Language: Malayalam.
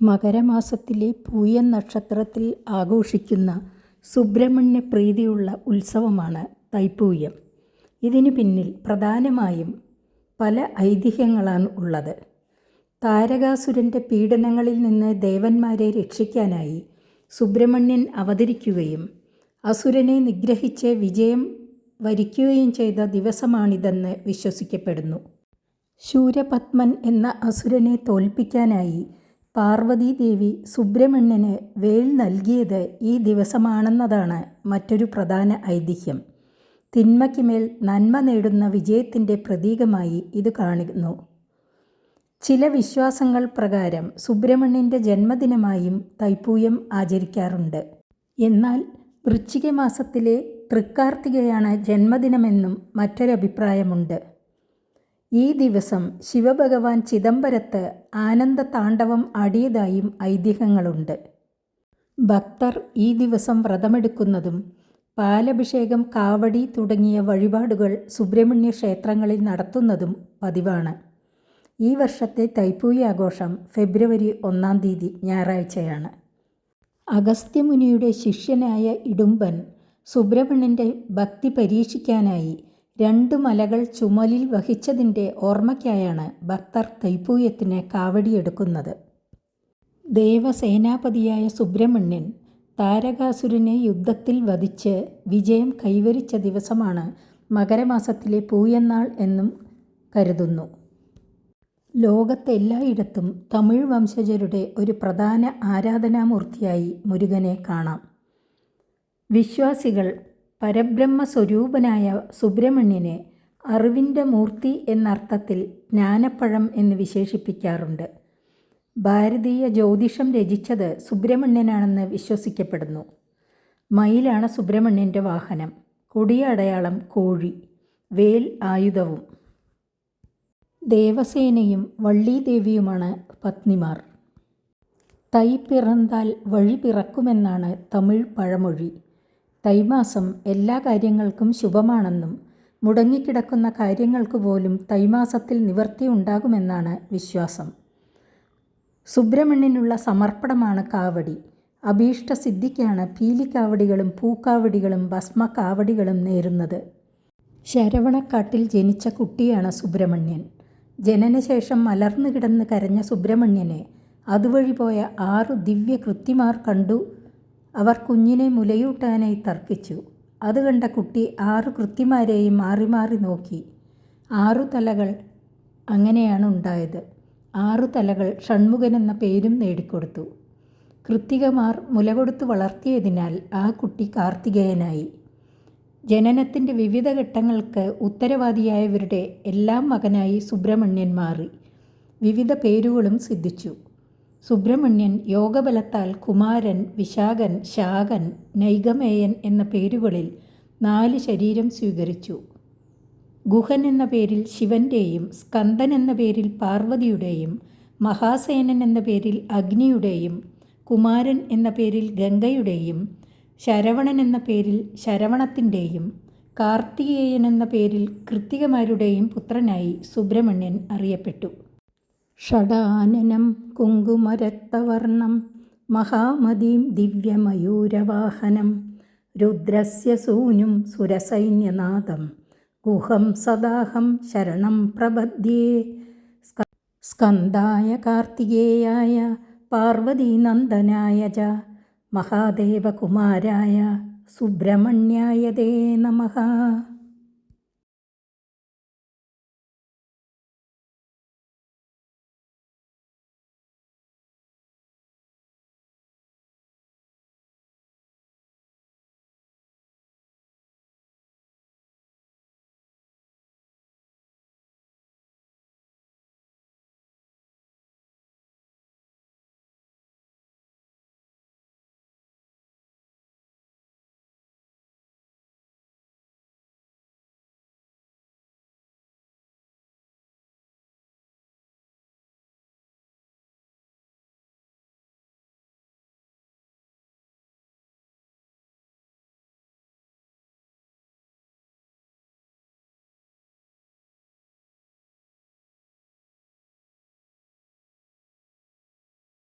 മകരമാസത്തിലെ പൂയൻ നക്ഷത്രത്തിൽ ആഘോഷിക്കുന്ന സുബ്രഹ്മണ്യ പ്രീതിയുള്ള ഉത്സവമാണ് തൈപ്പൂയം. ഇതിനു പിന്നിൽ പ്രധാനമായും പല ഐതിഹ്യങ്ങളാണ് ഉള്ളത്. താരകാസുരന്റെ പീഡനങ്ങളിൽ നിന്ന് ദേവന്മാരെ രക്ഷിക്കാനായി സുബ്രഹ്മണ്യൻ അവതരിക്കുകയും അസുരനെ നിഗ്രഹിച്ച് വിജയം വരിക്കുകയും ചെയ്ത ദിവസമാണിതെന്ന് വിശ്വസിക്കപ്പെടുന്നു. ശൂരപത്മൻ എന്ന അസുരനെ തോൽപ്പിക്കാനായി പാർവതീദേവി സുബ്രഹ്മണ്യന് വേൽ നൽകിയത് ഈ ദിവസമാണെന്നതാണ് മറ്റൊരു പ്രധാന ഐതിഹ്യം. തിന്മയ്ക്ക് മേൽ നന്മ നേടുന്ന വിജയത്തിന്റെ പ്രതീകമായി ഇത് കാണുന്നു. ചില വിശ്വാസങ്ങൾ പ്രകാരം സുബ്രഹ്മണ്യന്റെ ജന്മദിനമായും തൈപ്പൂയം ആചരിക്കാറുണ്ട്. എന്നാൽ വൃശ്ചിക മാസത്തിലെ തൃക്കാർത്തികയാണ് ജന്മദിനമെന്നും മറ്റൊരഭിപ്രായമുണ്ട്. ഈ ദിവസം ശിവഭഗവാൻ ചിദംബരത്ത് ആനന്ദ താണ്ഡവം ആടിയതായും ഐതിഹ്യങ്ങളുണ്ട്. ഭക്തർ ഈ ദിവസം വ്രതമെടുക്കുന്നതും പാലഭിഷേകം, കാവടി തുടങ്ങിയ വഴിപാടുകൾ സുബ്രഹ്മണ്യ ക്ഷേത്രങ്ങളിൽ നടത്തുന്നതും പതിവാണ്. ഈ വർഷത്തെ തൈപ്പൂയാഘോഷം ഫെബ്രുവരി ഒന്നാം തീയതി ഞായറാഴ്ചയാണ്. അഗസ്ത്യമുനിയുടെ ശിഷ്യനായ ഇടുമ്പൻ സുബ്രഹ്മണ്യന്റെ ഭക്തി പരീക്ഷിക്കാനായി രണ്ടു മലകൾ ചുമലിൽ വഹിച്ചതിന്റെ ഓർമ്മയ്ക്കായാണ് ഭക്തർ തൈപ്പൂയത്തിന് കാവടിയെടുക്കുന്നത്. ദേവസേനാപതിയായ സുബ്രഹ്മണ്യൻ താരകാസുരനെ യുദ്ധത്തിൽ വധിച്ച് വിജയം കൈവരിച്ച ദിവസമാണ് മകരമാസത്തിലെ പൂയന്നാൾ എന്നും കരുതുന്നു. ലോകത്തെല്ലായിടത്തും തമിഴ് വംശജരുടെ ഒരു പ്രധാന ആരാധനാമൂർത്തിയായി മുരുകനെ കാണാം. വിശ്വാസികൾ പരബ്രഹ്മസ്വരൂപനായ സുബ്രഹ്മണ്യനെ അറിവിന്റെ മൂർത്തി എന്നർത്ഥത്തിൽ ജ്ഞാനപ്പഴം എന്ന് വിശേഷിപ്പിക്കാറുണ്ട്. ഭാരതീയ ജ്യോതിഷം രചിച്ചത് സുബ്രഹ്മണ്യനാണെന്ന് വിശ്വസിക്കപ്പെടുന്നു. മയിലാണ് സുബ്രഹ്മണ്യന്റെ വാഹനം. കൊടിയ അടയാളം കോഴി. വേൽ ആയുധവും. ദേവസേനയും വള്ളീദേവിയുമാണ് പത്നിമാർ. തൈ പിറന്താൽ വഴി പിറക്കുമെന്നാണ് തമിഴ് പഴമൊഴി. തൈമാസം എല്ലാ കാര്യങ്ങൾക്കും ശുഭമാണെന്നും മുടങ്ങിക്കിടക്കുന്ന കാര്യങ്ങൾക്ക് പോലും തൈമാസത്തിൽ നിവർത്തി ഉണ്ടാകുമെന്നാണ് വിശ്വാസം. സുബ്രഹ്മണ്യനുള്ള സമർപ്പണമാണ് കാവടി. അഭീഷ്ട സിദ്ധിക്കാണ് പീലിക്കാവടികളും പൂക്കാവടികളും ഭസ്മക്കാവടികളും നേരുന്നത്. ശരവണക്കാട്ടിൽ ജനിച്ച കുട്ടിയാണ് സുബ്രഹ്മണ്യൻ. ജനനശേഷം മലർന്നു കിടന്ന് കരഞ്ഞ സുബ്രഹ്മണ്യനെ അതുവഴി പോയ ആറു ദിവ്യ കൃത്യമാർ കണ്ടു അവർ കുഞ്ഞിനെ മുലയൂട്ടാനായി തർക്കിച്ചു. അത് കണ്ട കുട്ടി ആറു കൃത്യമാരെയും മാറി മാറി നോക്കി. ആറു തലകൾ അങ്ങനെയാണ് ഉണ്ടായത്. ആറു തലകൾ ഷൺമുഖൻ എന്ന പേരും നേടിക്കൊടുത്തു. കൃത്തികമാർ മുല മുലകൊടുത്ത് വളർത്തിയതിനാൽ ആ കുട്ടി കാർത്തികേയനായി. ജനനത്തിന്റെ വിവിധ ഘട്ടങ്ങൾക്ക് ഉത്തരവാദിയായവരുടെ എല്ലാം മകനായി സുബ്രഹ്മണ്യൻ മാറി. വിവിധ പേരുകളും സിദ്ധിച്ചു. സുബ്രഹ്മണ്യൻ യോഗബലത്താൽ കുമാരൻ, വിശാഖൻ, ശാഖൻ, നൈഗമേയൻ എന്ന പേരുകളിൽ നാല് ശരീരം സ്വീകരിച്ചു. ഗുഹൻ എന്ന പേരിൽ ശിവന്റെയും സ്കന്ദൻ എന്ന പേരിൽ പാർവതിയുടെയും മഹാസേനൻ എന്ന പേരിൽ അഗ്നിയുടെയും കുമാരൻ എന്ന പേരിൽ ഗംഗയുടെയും ശരവണൻ എന്ന പേരിൽ ശരവണത്തിന്റെയും കാർത്തികേയൻ എന്ന പേരിൽ കൃത്തികമാരുടെയും പുത്രനായി സുബ്രഹ്മണ്യൻ അറിയപ്പെട്ടു. ഷഡാനനം കുങ്കുമരക്തവർണം മഹാമതീം ദിവ്യമയൂരവാഹനം രുദ്രസ്യ സൂനും സുരസൈന്യനാഥം ഗുഹം സദാഹം ശരണം പ്രപദ്യേ. സ്കന്ദായ കാർത്തികേയായ പാർവതീനന്ദനായ ച മഹാദേവകുമാരായ സുബ്രഹ്മണ്യായ ദേ നമഃ